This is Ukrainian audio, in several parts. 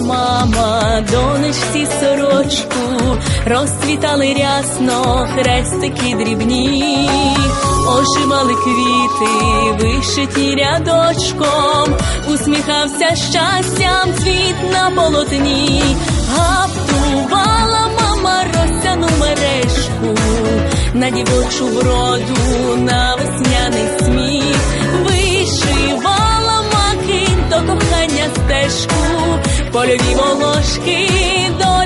мама, донечці сорочку, розцвітали рясно хрестики дрібні, оживали квіти, вишиті рядочком, усміхався щастям цвіт на полотні, гаптувала мама росяну мережку, на дівочу вроду, на польові волошки, долі оберіг,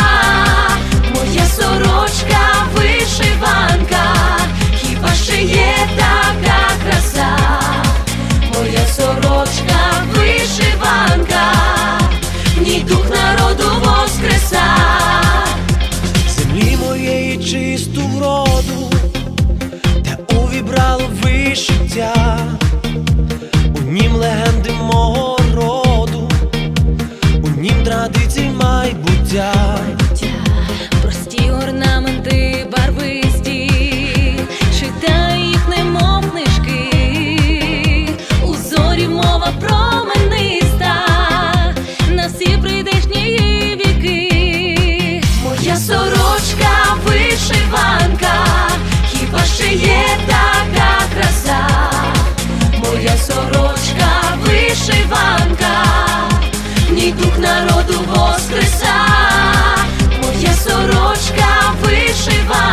Чисту вроду, та увібрало вишиття, сорочка